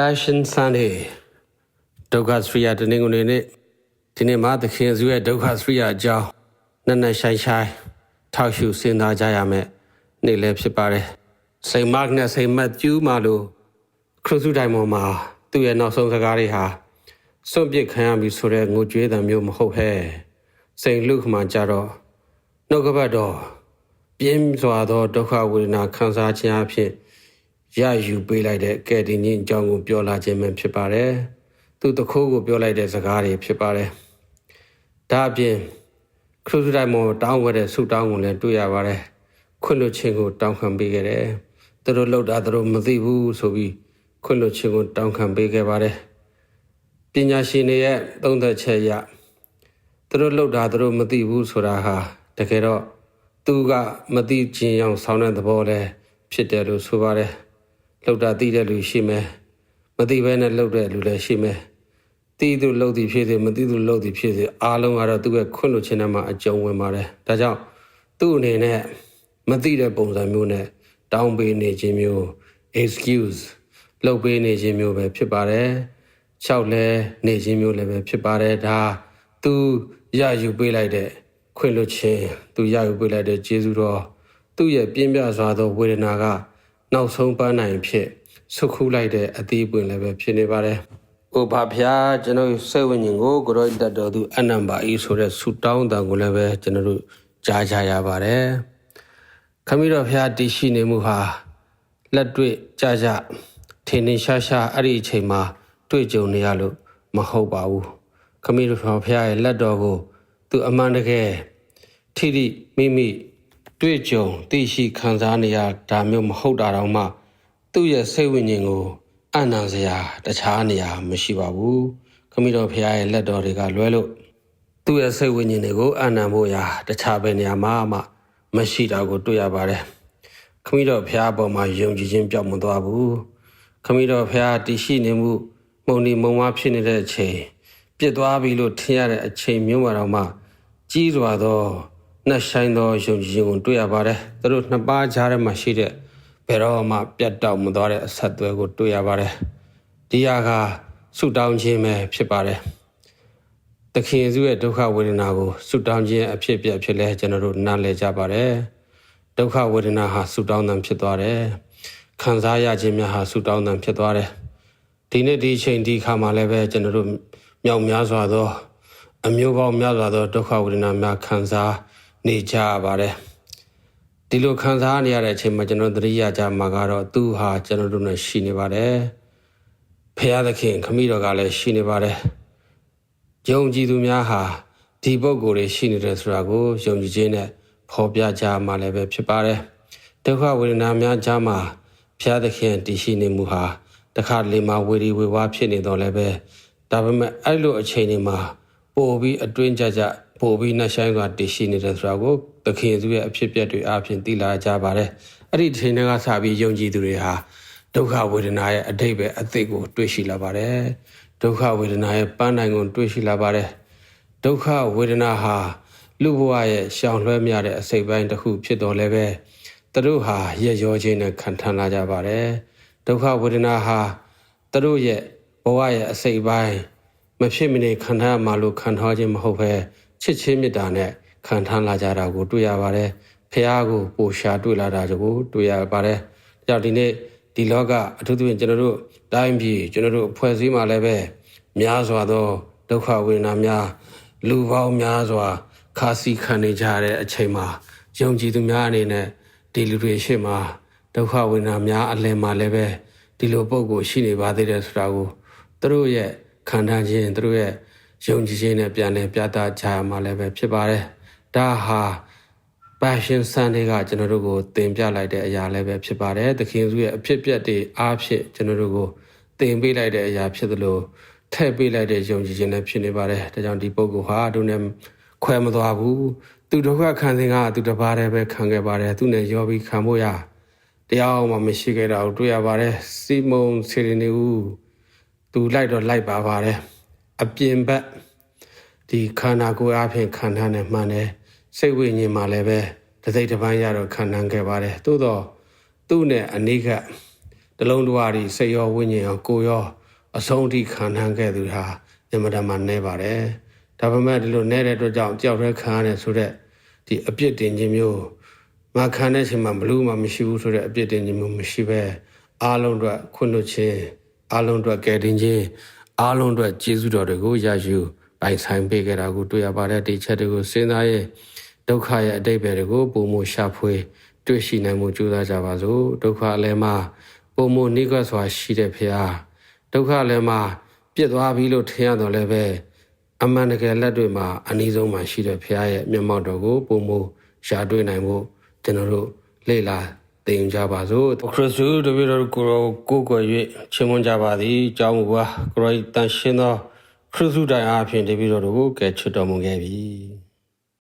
Passion Sunday ဒုက္ခစရိယတနင်္ဂနွေနေ့ဒီနေ့မှာသခင်စုရဲ့ဒုက္ခစရိယအကြောင်းနက်နက်ရှိုင်းရှိုင်းထောက်ရှုစဉ်းစားကြရမယ်နေ့လည်းဖြစ်ပါတယ်စိန်မတ်နဲ့စိန်မတ်ကျူးမာလို့ခရစ်စုတိုင်းပေါ်မှာသူ့ရဲ့နောက်ဆုံးစကားတွေဟာစွန့်ပစ်ခံရပြီဆိုတဲ့ငိုကြွေးသံမျိုးမဟုတ်ဟဲ့စိန်လူခမှာကြတော့နှုတ်ကပတ်တော်ပြင်းစွာသောဒုက္ခဝေဒနာခံစားခြင်းအဖြစ် ရယူပေးလိုက်တဲ့ကဲတင်ကြီးအကြောင်းကိုပြောလာခြင်းပဲဖြစ်ပါတယ်။သူတခိုးကိုပြောလိုက်တဲ့စကားတွေဖြစ်ပါတယ်။ဒါအပြင်ခရစ်စတိုင်းမောတောင်းဝဲတဲ့ဆုတောင်းကိုလည်းတွေ့ရပါတယ်။ခွင့်လွှတ်ခြင်းကိုတောင်းခံပေးခဲ့တယ်။သူတို့လှုပ်တာသူတို့မသိဘူးဆိုပြီးခွင့်လွှတ်ခြင်းကိုတောင်းခံပေးခဲ့ပါတယ်။ပညာရှင်တွေရဲ့သုံးသက်ချက်အရသူတို့လှုပ်တာသူတို့မသိဘူးဆိုတာဟာတကယ်တော့သူကမသိခြင်းအောင်ဆောင်းတဲ့သဘောလဲဖြစ်တယ်လို့ဆိုပါတယ်။ လှုပ်တာသိတဲ့လူရှိမယ်မသိဘဲနဲ့လှုပ်တဲ့လူလည်းရှိမယ်သိသူလှုပ်သည်ဖြစ်စေမသိသူလှုပ်သည်ဖြစ်စေအားလုံးကတော့သူ့ရဲ့ခွင့်လွှတ်ခြင်းနဲ့မှအကျုံးဝင်ပါတယ်ဒါကြောင့်သူ့အနေနဲ့မသိတဲ့ပုံစံမျိုးနဲ့တောင်းပေးနေခြင်းမျိုး excuse လှုပ်ပေးနေခြင်းမျိုးပဲဖြစ်ပါတယ်လျှောက်လဲနေခြင်းမျိုးလည်းပဲဖြစ်ပါတယ်ဒါသူရယူပေးလိုက်တဲ့ခွင့်လွှတ်ခြင်းသူရယူပေးလိုက်တဲ့ကျေးဇူးတော်သူ့ရဲ့ပြင်းပြစွာသောဝေဒနာက နောက်ဆုံးပန်းနိုင်ဖြစ်ဆုခုလိုက်တဲ့အသီးပွင့်လည်းပဲဖြစ်နေပါတယ်။ကိုဘာဖျားကျွန်တော်စိတ်ဝိညာဉ်ကိုကိုရောတတ်တော်သူအနံပါဤဆိုတဲ့ဆူတောင်းတန်ကိုလည်းပဲကျွန်တော်တို့ကြားကြရပါတယ်။ခမီးတော်ဖျားတည်ရှိနေမှုဟာလက်တွေ့ကြကြထင်းထင်းရှားရှားအဲ့ဒီအချိန်မှာတွေ့ကြုံနေရလို့မဟုတ်ပါဘူး။ခမီးတော်ဖျားရဲ့လက်တော်ကိုသူအမှန်တကယ်ထိထိမိမိ တွေ့ကြုံသိရှိခံစားနေရဒါမျိုးမဟုတ်တာတော့မှ သူ့ရဲ့စိတ်ဝိညာဉ်ကိုအနံစရာတခြားနေရာမရှိပါဘူးခမီးတော်ဖရားရဲ့လက်တော်တွေကလွဲလို့သူ့ရဲ့စိတ်ဝိညာဉ်တွေကိုအနံဖို့ရာတခြားပဲနေရာမှာမှမရှိတာကိုတွေ့ရပါတယ်ခမီးတော်ဖရားပေါ်မှာယုံကြည်ခြင်းပြောင်းမသွားဘူးခမီးတော်ဖရားတည်ရှိနေမှုမုံဒီမုံဝါဖြစ်နေတဲ့အချိန်ပြစ်သွားပြီလို့ထင်ရတဲ့အချိန်မျိုးမှာတော့မှကြီးစွာသော နှဆိုင်သောယုံကြည်ခြင်းကိုတွေ့ရပါတယ်။သူတို့နှစ်ပါးကြားထဲမှာရှိတဲ့ဘယ်တော့မှပြတ်တောက်မသွားတဲ့အဆက်အသွယ်ကိုတွေ့ရပါတယ်။ဒီဟာကဆုတောင်းခြင်းပဲဖြစ်ပါတယ်။သခင်ယေရှုရဲ့ဒုက္ခဝေဒနာကိုဆုတောင်းခြင်းအဖြစ်ပြဖြစ်လဲကျွန်တော်တို့နားလည်ကြပါတယ်။ဒုက္ခဝေဒနာဟာဆုတောင်းတန်ဖြစ်သွားတယ်။ခံစားရခြင်းများဟာဆုတောင်းတန်ဖြစ်သွားတယ်။ဒီနေ့ဒီအချိန်ဒီခါမှာလည်းပဲကျွန်တော်တို့မြောက်များစွာသော အမျိုးပေါင်းများစွာသောဒုက္ခဝေဒနာများခံစား နေကြပါတယ်ဒီလိုခံစားနေရတဲ့အချိန်မှာကျွန်တော်သတိရကြမှာကတော့သူဟာကျွန်တော်တို့နဲ့ရှိနေပါတယ်ဖရာသခင်ခမည်းတော်ကလည်းရှိနေပါတယ်ယုံကြည်သူများဟာဒီပုံကိုယ်တွေရှိနေတယ်ဆိုတာကိုယုံကြည်ခြင်းနဲ့ဖော်ပြကြမှာလည်းပဲဖြစ်ပါတယ်ဒုက္ခဝေဒနာများကြားမှာဖရာသခင်တည်ရှိနေမှုဟာတခါလေမှာဝေဒီဝေဝါဖြစ်နေတော့လည်းပဲဒါပေမဲ့အဲ့လိုအချိန်တွေမှာပို့ပြီးအတွင်းကြကြ ပို့ပြီးနှဆိုင်စွာတည်ရှိနေတယ်ဆိုတာကိုသခင်သူရဲ့အဖြစ်အပျက်တွေအပြင်သိလာကြပါတယ်။အဲ့ဒီချိန်တွေကစပြီးယုံကြည်သူတွေဟာဒုက္ခဝေဒနာရဲ့အတိတ်ပဲအသိကိုတွေ့ရှိလာပါတယ်။ဒုက္ခဝေဒနာရဲ့ပန်းတိုင်ကိုတွေ့ရှိလာပါတယ်။ဒုက္ခဝေဒနာဟာလူဘဝရဲ့ရှောင်လွှဲမြတဲ့အစိတ်ပိုင်းတစ်ခုဖြစ်တော်လဲပဲသူတို့ဟာရက်ရောခြင်းနဲ့ခံထမ်းလာကြပါတယ်။ဒုက္ခဝေဒနာဟာသူတို့ရဲ့ဘဝရဲ့အစိတ်ပိုင်းမဖြစ်မနေခံထားမှလို့ခံထားခြင်းမဟုတ်ပဲ ချစ်ချင်းမေတ္တာနဲ့ခံထားလာကြတာကိုတွေ့ရပါတယ်ဖះကိုပိုရှာတွေ့လာတာကိုတွေ့ရပါတယ်ကြောင့်ဒီနေ့ဒီလောကအထူးသဖြင့်ကျွန်တော်တို့တိုင်းပြည်ကျွန်တော်တို့အဖွဲ့အစည်းမှာလည်းပဲများစွာသောဒုက္ခဝေဒနာများလူပေါင်းများစွာခါစီခံနေကြတဲ့အချိန်မှာယုံကြည်သူများအနေနဲ့ဒီလူတွေရှေ့မှာဒုက္ခဝေဒနာများအလယ်မှာလည်းပဲဒီလိုပုံကိုရှိနေပါသေးတယ်ဆိုတာကိုသူတို့ရဲ့ခံထားခြင်းသူတို့ရဲ့ ယုံကြည်ခြင်းနဲ့ပြန်လည်ပြသကြရမှာလည်းပဲဖြစ်ပါတယ်။ဒါဟာ passion sunday ကကျွန်တော်တို့ကိုသင်ပြလိုက်တဲ့အရာလည်းပဲဖြစ်ပါတယ်။သခင်စုရဲ့အဖြစ်ပြက်တွေအားဖြင့်ကျွန်တော်တို့ကိုသင်ပေးလိုက်တဲ့အရာဖြစ်သလိုထည့်ပေးလိုက်တဲ့ယုံကြည်ခြင်းနဲ့ဖြစ်နေပါတယ်။ဒါကြောင့်ဒီပုဂ္ဂိုလ်ဟာတို့နဲ့ခွဲမသွားဘူး။သူဒုက္ခခံစဉ်ကသူတပါးတည်းပဲခံခဲ့ပါတယ်။သူနဲ့ရောပြီးခံဖို့ရတရားမှမရှိခဲ့တာကိုတွေ့ရပါတယ်။စီမုန်စီရီနေဦးသူလိုက်တော့လိုက်ပါပါတယ်။ အပြင်ဘက်ဒီခန္ဓာကိုယ်အဖြစ်ခံထားနေမှန်တယ်စိတ်ဝိညာဉ်မှာလည်းပဲတစိတ်တစ်ပိုင်းရတော့ခံနိုင်ခဲ့ပါတယ်သို့တော့သူ့နဲ့အနိကတတလုံးတစ်ဝါးဒီစိတ်ရောဝိညာဉ်ရောကိုယ်ရောအဆုံးထိခံနှံခဲ့သူဟာအင်မတန်မှနဲပါတယ်ဒါပေမဲ့ဒီလိုနဲတဲ့အတွက်ကြောင့်ကြောက်ရဲခံရတယ်ဆိုတော့ဒီအပြစ်တင်ခြင်းမျိုးမခံတဲ့အချိန်မှာဘလို့မှမရှိဘူးဆိုတဲ့အပြစ်တင်ခြင်းမျိုးမရှိပဲအားလုံးအတွက်ခွင့်လွှတ်ခြင်းအားလုံးအတွက်ကယ်တင်ခြင်း အားလုံးအတွက်ကျေးဇူးတော်တွေကိုရယူပိုင်ဆိုင်ပေးကြတာကိုတွေ့ရပါတယ်ဒီချက်တွေကိုစဉ်းစားရင်ဒုက္ခရဲ့အတိတ်ပဲတွေကိုပုံမရှာဖွေ တွေ့ရှိနိုင်မှုကြိုးစားကြပါစို့ဒုက္ခလည်းမှာပုံမနိကွက်စွာရှိတဲ့ဖရာဒုက္ခလည်းမှာပြစ်သွားပြီလို့ထင်ရတော့လည်းပဲအမှန်တကယ်လက်တွေ့မှာအနည်းဆုံးမှရှိတဲ့ဖရာရဲ့မျက်မှောက်တော်ကိုပုံမရှာတွေ့နိုင်ဖို့ကျွန်တော်တို့လေ့လာ သင်ကြပါစို့ခရစ်သူတပည့်တော်ကိုရောကိုယ်ကိုယ်၍ချီးမွမ်းကြပါသည်ကြောင်းမူပါခရစ်တန်ရှင်သောခရစ်သူတိုင်အားဖြင့်တပည့်တော်တို့ကိုကယ်ချွတ်တော်မူခဲ့ပြီ